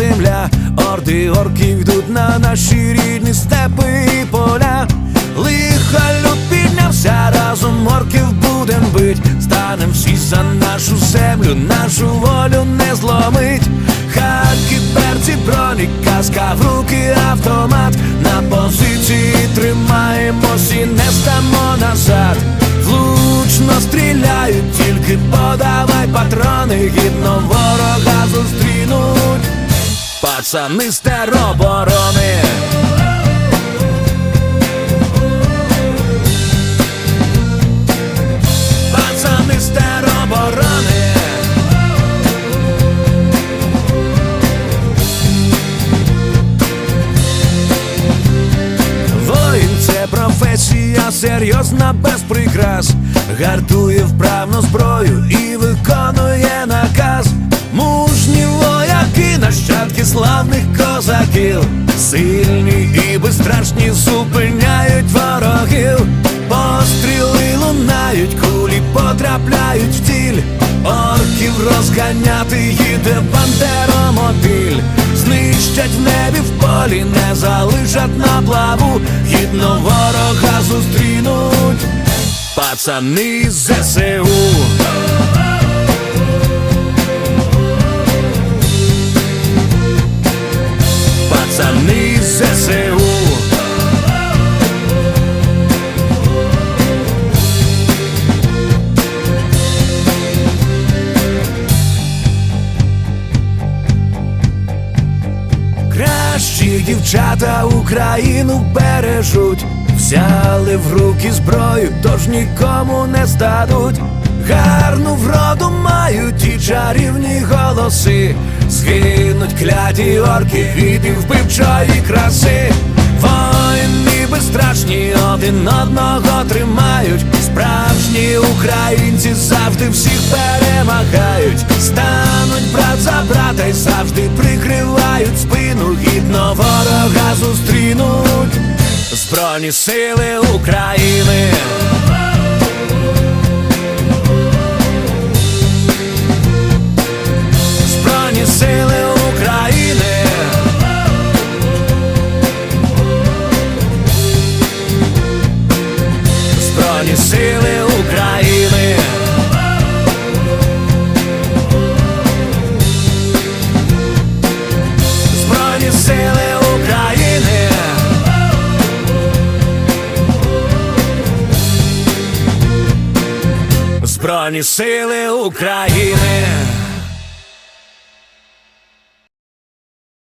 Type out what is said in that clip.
земля, орди орків йдуть на наші рідні степи і поля. Лиха піднявся, разом орків будем бить. Станем всі за нашу землю, нашу волю не зломить. Хаки, перці, броні, каска в руки автомат. На позиції тримаємось і не стамо назад. Влучно стріляють, тільки подавай патрони, гідно. Пацани з тероборони. Пацани з тероборони. Професія серйозна без прикрас, гартує вправно зброю і виконує славних козаків, сильні і безстрашні зупиняють ворогів. Постріли лунають, кулі потрапляють в ціль. Орків розганяти їде бандеромобіль Знищать в небі в полі, не залишать на плаву, гідно ворога зустрінуть, пацани ЗСУ. ЗСУ. Кращі дівчата Україну бережуть, взяли в руки зброю, тож нікому не здадуть. Гарну вроду мають і чарівні голоси, згинуть кляті орки від їх вбивчої краси. Воїни безстрашні один одного тримають. Справжні українці завжди всіх перемагають. Стануть брат за брата й завжди прикривають спину. Гідно ворога зустрінуть Збройні сили України. Збройні Збройні сили України. Збройні сили України. Збройні сили України.